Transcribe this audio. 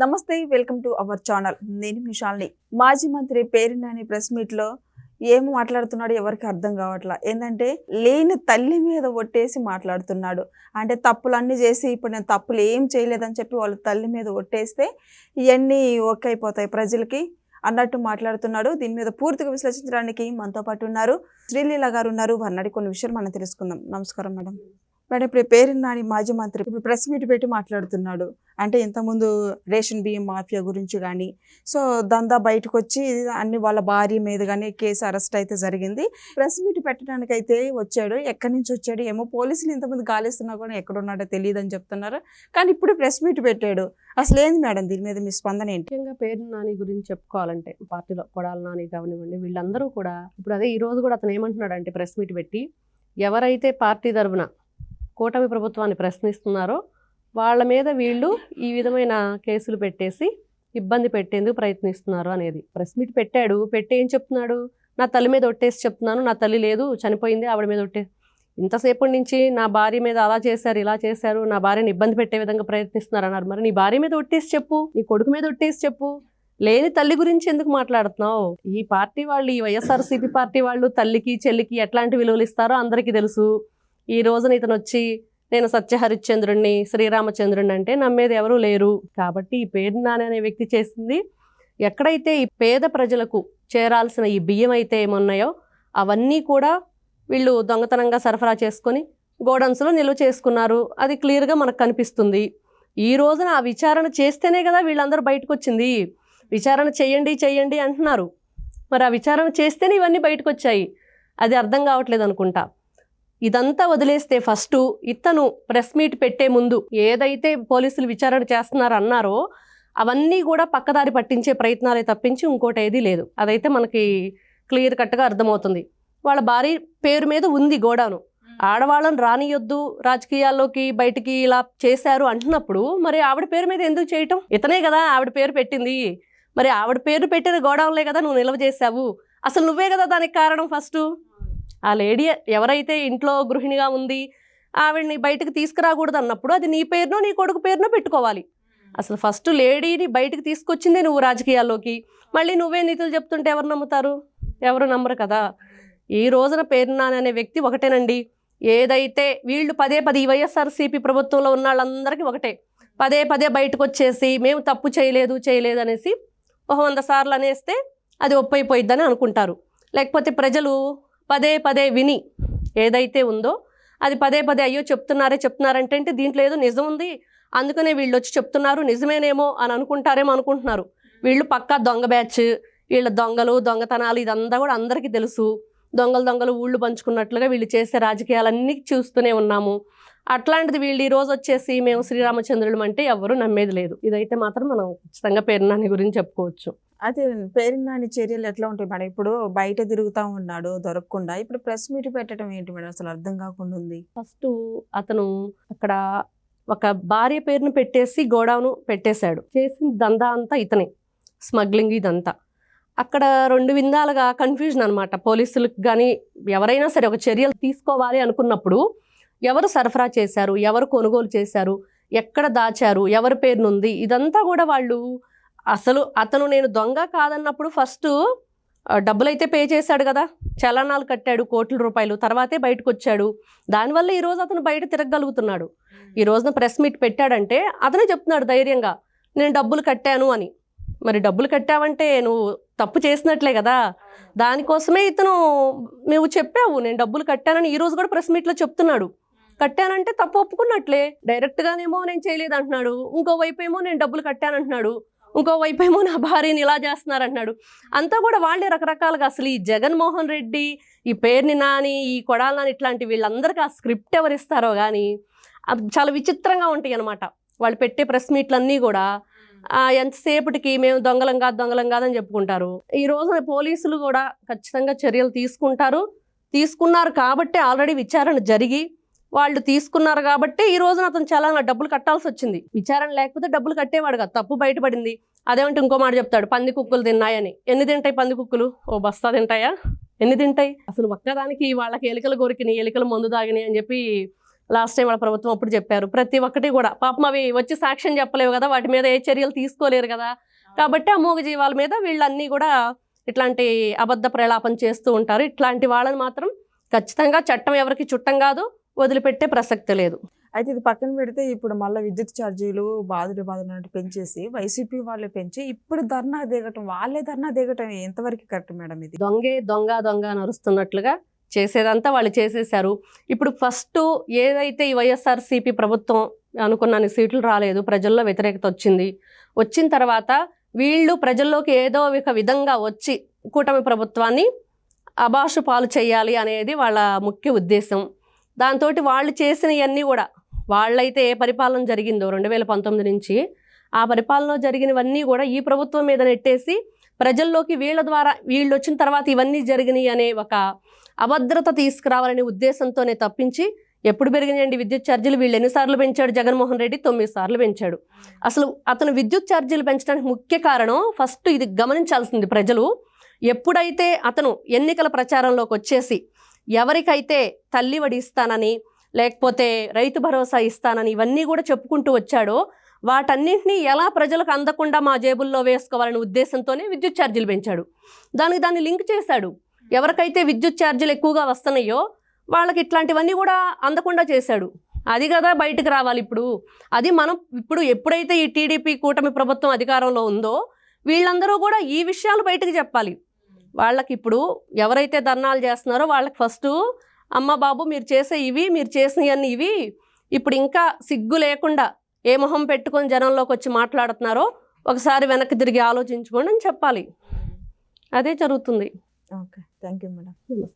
నమస్తే welcome to our channel. నేను మిషాల్ని మాజీ మంత్రి పేరినాని ప్రెస్ మీట్లో ఏం మాట్లాడుతున్నాడు ఎవరికి అర్థం కావట్లా. ఏంటంటే లేని తల్లి మీద ఒట్టేసి మాట్లాడుతున్నాడు. అంటే తప్పులన్నీ చేసి ఇప్పుడు నేను తప్పులు ఏం చేయలేదని చెప్పి వాళ్ళ తల్లి మీద ఒట్టేస్తే ఇవన్నీ ఓకే అయిపోతాయి ప్రజలకి అన్నట్టు మాట్లాడుతున్నాడు. దీని మీద పూర్తిగా విశ్లేషించడానికి మనతో పాటు ఉన్నారు. శ్రీలీల గారు ఉన్నారు. వారిని కొన్ని విషయాలు మనం తెలుసుకుందాం. నమస్కారం మేడం. మేడం ఇప్పుడు పేరున్నాని మాజీ మంత్రి ఇప్పుడు ప్రెస్ మీట్ పెట్టి మాట్లాడుతున్నాడు. అంటే ఇంతకుముందు రేషన్ బియ్యం మాఫియా గురించి కానీ సో దందా బయటకు వచ్చి అన్ని వాళ్ళ భార్య మీద కానీ కేసు అరెస్ట్ అయితే జరిగింది. ప్రెస్ మీట్ పెట్టడానికి అయితే వచ్చాడు. ఎక్కడి నుంచి వచ్చాడు? ఏమో పోలీసులు ఇంతమంది గాలిస్తున్నా కూడా ఎక్కడ ఉన్నాడో తెలియదు అని చెప్తున్నారు. కానీ ఇప్పుడు ప్రెస్ మీట్ పెట్టాడు. అసలు ఏంది మేడం దీని మీద మీ స్పందన ఏంటి? ముఖ్యంగా పేరు నాని గురించి చెప్పుకోవాలంటే పార్టీలో కొడాల నాని కానివ్వండి వీళ్ళందరూ కూడా ఇప్పుడు అదే ఈ రోజు కూడా అతను ఏమంటున్నాడు అంటే ప్రెస్ మీట్ పెట్టి ఎవరైతే పార్టీ తరఫున కూటమి ప్రభుత్వాన్ని ప్రశ్నిస్తున్నారో వాళ్ళ మీద వీళ్ళు ఈ విధమైన కేసులు పెట్టేసి ఇబ్బంది పెట్టేందుకు ప్రయత్నిస్తున్నారు అనేది. ప్రెస్ మీట్ పెట్టాడు. పెట్టి ఏం చెప్తున్నాడు? నా తల్లి మీద ఒట్టేసి చెప్తున్నాను. నా తల్లి లేదు చనిపోయింది ఆవిడ మీద ఒట్టే. ఇంతసేపటి నుంచి నా భార్య మీద అలా చేశారు ఇలా చేశారు నా భార్యని ఇబ్బంది పెట్టే విధంగా ప్రయత్నిస్తున్నారు అన్నారు. మరి నీ భార్య మీద ఒట్టేసి చెప్పు. నీ కొడుకు మీద ఒట్టేసి చెప్పు. లేని తల్లి గురించి ఎందుకు మాట్లాడుతున్నావు? ఈ పార్టీ వాళ్ళు ఈ వైఎస్ఆర్సీపీ పార్టీ వాళ్ళు తల్లికి చెల్లికి ఎట్లాంటి విలువలు ఇస్తారో అందరికీ తెలుసు. ఈ రోజున ఇతను వచ్చి నేను సత్యహరిశ్చంద్రుణ్ణి శ్రీరామచంద్రుణ్ణి అంటే నమ్మేది ఎవరూ లేరు. కాబట్టి ఈ పేరు నాని అనే వ్యక్తి చేసింది. ఎక్కడైతే ఈ పేద ప్రజలకు చేరాల్సిన ఈ బియ్యం అయితే ఏమున్నాయో అవన్నీ కూడా వీళ్ళు దొంగతనంగా సరఫరా చేసుకొని గోడౌన్స్లో నిల్వ చేసుకున్నారు. అది క్లియర్గా మనకు కనిపిస్తుంది. ఈ రోజున ఆ విచారణ చేస్తేనే కదా వీళ్ళందరూ బయటకు వచ్చింది విచారణ చేయండి చేయండి అంటున్నారు. మరి ఆ విచారణ చేస్తేనే ఇవన్నీ బయటకు వచ్చాయి అది అర్థం కావట్లేదు అనుకుంటా. ఇదంతా వదిలేస్తే ఫస్ట్ ఇతను ప్రెస్ మీట్ పెట్టే ముందు ఏదైతే పోలీసులు విచారణ చేస్తున్నారు అన్నారో అవన్నీ కూడా పక్కదారి పట్టించే ప్రయత్నాలే తప్పించి ఇంకోటి ఏదీ లేదు. అదైతే మనకి క్లియర్ కట్గా అర్థమవుతుంది. వాళ్ళ భార్య పేరు మీద ఉంది గోడాను. ఆడవాళ్ళని రానియొద్దు రాజకీయాల్లోకి బయటికి ఇలా చేశారు అంటున్నప్పుడు మరి ఆవిడ పేరు మీద ఎందుకు చేయటం? ఇతనే కదా ఆవిడ పేరు పెట్టింది. మరి ఆవిడ పేరు పెట్టిన గోడౌన్లే కదా నువ్వు నిల్వ చేశావు. అసలు నువ్వే కదా దానికి కారణం ఫస్ట్? ఆ లేడీ ఎవరైతే ఇంట్లో గృహిణిగా ఉంది ఆవిడని బయటకు తీసుకురాకూడదు అన్నప్పుడు అది నీ పేరునో నీ కొడుకు పేరునో పెట్టుకోవాలి. అసలు ఫస్ట్ లేడీని బయటకు తీసుకొచ్చిందే నువ్వు రాజకీయాల్లోకి. మళ్ళీ నువ్వే నీతులు చెప్తుంటే ఎవరు నమ్ముతారు? ఎవరు నమ్మరు కదా. ఈ రోజున పేరునాని అనే వ్యక్తి ఒకటేనండి. ఏదైతే వీళ్ళు పదే పదే ఈ వైఎస్ఆర్సీపీ ప్రభుత్వంలో ఉన్న వాళ్ళందరికీ ఒకటే. పదే పదే బయటకు వచ్చేసి మేము తప్పు చేయలేదు చేయలేదు అనేసి ఒక వంద సార్లు అనేస్తే అది ఒప్పైపోయిద్దని అనుకుంటారు. లేకపోతే ప్రజలు పదే పదే విని ఏదైతే ఉందో అది పదే పదే అయ్యో చెప్తున్నారే చెప్తున్నారంటే అంటే దీంట్లో ఏదో నిజం ఉంది. అందుకనే వీళ్ళు వచ్చి చెప్తున్నారు నిజమేనేమో అని అనుకుంటారేమో అనుకుంటున్నారు. వీళ్ళు పక్కా దొంగ బ్యాచ్ వీళ్ళ దొంగలు దొంగతనాలు ఇదంతా కూడా అందరికీ తెలుసు. దొంగలు దొంగలు ఊళ్ళు పంచుకున్నట్లుగా వీళ్ళు చేసే రాజకీయాలన్నీ చూస్తూనే ఉన్నాము. అట్లాంటిది వీళ్ళు ఈ రోజు వచ్చేసి మేము శ్రీరామచంద్రులం అంటే ఎవరు నమ్మేది లేదు. ఇదైతే మాత్రం మనం ఖచ్చితంగా పేరునాని గురించి చెప్పుకోవచ్చు. అదే పేరున్నాని చర్యలు ఎట్లా ఉంటాయి మేడం? ఇప్పుడు బయట తిరుగుతూ ఉన్నాడు దొరకకుండా. ఇప్పుడు ప్రెస్ మీట్ పెట్టడం ఏంటి మేడం? అసలు అర్థం కాకుండా ఉంది. ఫస్ట్ అతను అక్కడ ఒక భార్య పేరును పెట్టేసి గోడౌను పెట్టేశాడు. చేసిన దందా అంతా ఇతనే. స్మగ్లింగ్ ఇదంతా. అక్కడ రెండు విధాలుగా కన్ఫ్యూజన్ అనమాట పోలీసులకు కానీ ఎవరైనా సరే ఒక చర్యలు తీసుకోవాలి అనుకున్నప్పుడు ఎవరు సరఫరా చేశారు? ఎవరు కొనుగోలు చేశారు? ఎక్కడ దాచారు? ఎవరి పేరునుంది ఇదంతా కూడా వాళ్ళు అసలు అతను నేను దొంగ కాదన్నప్పుడు ఫస్ట్ డబ్బులు అయితే పే చేశాడు కదా. చలనాలు కట్టాడు కోట్ల రూపాయలు. తర్వాతే బయటకు వచ్చాడు దానివల్ల ఈరోజు అతను బయట తిరగగలుగుతున్నాడు. ఈ రోజున ప్రెస్ మీట్ పెట్టాడంటే అతనే చెప్తున్నాడు ధైర్యంగా నేను డబ్బులు కట్టాను అని. మరి డబ్బులు కట్టావంటే నువ్వు తప్పు చేసినట్లే కదా. దానికోసమే ఇతను నువ్వు చెప్పావు నేను డబ్బులు కట్టానని ఈ రోజు కూడా ప్రెస్ మీట్లో చెప్తున్నాడు. కట్టానంటే తప్పు ఒప్పుకున్నట్లే. డైరెక్ట్గానేమో నేను చేయలేదు అంటున్నాడు. ఇంకోవైపు ఏమో నేను డబ్బులు కట్టానంటున్నాడు. ఇంకోవైపు ఏమో నా భార్యని ఇలా చేస్తున్నారంటున్నాడు. అంతా కూడా వాళ్ళే రకరకాలుగా. అసలు ఈ జగన్మోహన్ రెడ్డి ఈ పేరుని నాని ఈ కొడాల నాని ఇట్లాంటి వీళ్ళందరికీ ఆ స్క్రిప్ట్ ఎవరు ఇస్తారో కానీ చాలా విచిత్రంగా ఉంటాయి అనమాట వాళ్ళు పెట్టే ప్రెస్ మీట్లన్నీ కూడా ఎంతసేపటికి మేము దొంగలం కాదు దొంగలం కాదని చెప్పుకుంటారు. ఈ రోజున పోలీసులు కూడా ఖచ్చితంగా చర్యలు తీసుకుంటారు. తీసుకున్నారు కాబట్టి ఆల్రెడీ విచారణ జరిగి వాళ్ళు తీసుకున్నారు కాబట్టి ఈ రోజున అతను చాలా డబ్బులు కట్టాల్సి వచ్చింది. విచారణ లేకపోతే డబ్బులు కట్టేవాడు కదా. తప్పు బయటపడింది. అదేమంటే ఇంకో మాట చెప్తాడు. పంది కుక్కలు తిన్నాయని. ఎన్ని తింటాయి పంది కుక్కలు? ఓ బస్తా తింటాయా? ఎన్ని తింటాయి? అసలు ఒక్కదానికి వాళ్ళకి ఎలికలు కొరికినాయి ఎలికలు మందు తాగినాయి అని చెప్పి లాస్ట్ టైం వాళ్ళ ప్రభుత్వం అప్పుడు చెప్పారు. ప్రతి ఒక్కటి కూడా. పాపం అవి వచ్చి సాక్ష్యం చెప్పలేవు కదా. వాటి మీద ఏ చర్యలు తీసుకోలేరు కదా. కాబట్టి ఆ మూగ జీవాల మీద వీళ్ళన్నీ కూడా ఇట్లాంటి అబద్ధ ప్రలాపం చేస్తూ ఉంటారు. ఇట్లాంటి వాళ్ళని మాత్రం ఖచ్చితంగా చట్టం ఎవరికి చుట్టం కాదు వదిలిపెట్టే ప్రసక్తి లేదు. అయితే ఇది పక్కన పెడితే ఇప్పుడు మళ్ళీ విద్యుత్ ఛార్జీలు బాధలు బాధలు పెంచేసి వైసీపీ వాళ్ళే పెంచి ఇప్పుడు ధర్నా దిగటం వాళ్ళే ధర్నా దిగటం ఎంతవరకు కరెక్ట్ మేడం ఇది? దొంగే దొంగ దొంగ నరుస్తున్నట్లుగా చేసేదంతా వాళ్ళు చేసేసారు ఇప్పుడు ఫస్ట్ ఏదైతే ఈ వైఎస్ఆర్సీపీ ప్రభుత్వం అనుకున్న సీట్లు రాలేదు ప్రజల్లో వ్యతిరేకత వచ్చింది వచ్చిన తర్వాత వీళ్ళు ప్రజల్లోకి ఏదో ఒక విధంగా వచ్చి కూటమి ప్రభుత్వాన్ని అభాషు పాలు చేయాలి అనేది వాళ్ళ ముఖ్య ఉద్దేశం. దాంతో వాళ్ళు చేసినవన్నీ కూడా వాళ్ళైతే ఏ పరిపాలన జరిగిందో రెండు వేల పంతొమ్మిది నుంచి ఆ పరిపాలన జరిగినవన్నీ కూడా ఈ ప్రభుత్వం మీద నెట్టేసి ప్రజల్లోకి వీళ్ళ ద్వారా వీళ్ళు వచ్చిన తర్వాత ఇవన్నీ జరిగినాయి అనే ఒక అభద్రత తీసుకురావాలనే ఉద్దేశంతోనే తప్పించి ఎప్పుడు పెరిగినాయండి విద్యుత్ ఛార్జీలు? వీళ్ళు ఎన్నిసార్లు పెంచాడు జగన్మోహన్ రెడ్డి? తొమ్మిది సార్లు పెంచాడు. అసలు అతను విద్యుత్ ఛార్జీలు పెంచడానికి ముఖ్య కారణం ఫస్ట్ ఇది గమనించాల్సింది ప్రజలు. ఎప్పుడైతే అతను ఎన్నికల ప్రచారంలోకి వచ్చేసి ఎవరికైతే తల్లి వడి ఇస్తానని లేకపోతే రైతు భరోసా ఇస్తానని ఇవన్నీ కూడా చెప్పుకుంటూ వచ్చాడో వాటన్నింటినీ ఎలా ప్రజలకు అందకుండా మా జేబుల్లో వేసుకోవాలనే ఉద్దేశంతోనే విద్యుత్ ఛార్జీలు పెంచాడు. దానికి దాన్ని లింక్ చేశాడు. ఎవరికైతే విద్యుత్ ఛార్జీలు ఎక్కువగా వస్తున్నాయో వాళ్ళకి ఇట్లాంటివన్నీ కూడా అందకుండా చేశాడు. అది కదా బయటకు రావాలి ఇప్పుడు. అది మనం ఇప్పుడు ఎప్పుడైతే ఈ టీడీపీ కూటమి ప్రభుత్వం అధికారంలో ఉందో వీళ్ళందరూ కూడా ఈ విషయాలు బయటకు చెప్పాలి. వాళ్ళకి ఇప్పుడు ఎవరైతే ధర్నాలు చేస్తున్నారో వాళ్ళకి ఫస్ట్ అమ్మ బాబు మీరు చేసే ఇవి మీరు చేసినవన్నీ ఇవి. ఇప్పుడు ఇంకా సిగ్గు లేకుండా ఏ మొహం పెట్టుకొని జనంలోకి వచ్చి మాట్లాడుతున్నారో ఒకసారి వెనక్కి తిరిగి ఆలోచించుకోండి అని చెప్పాలి. అదే జరుగుతుంది. ఓకే. Thank you madam. నమస్తే.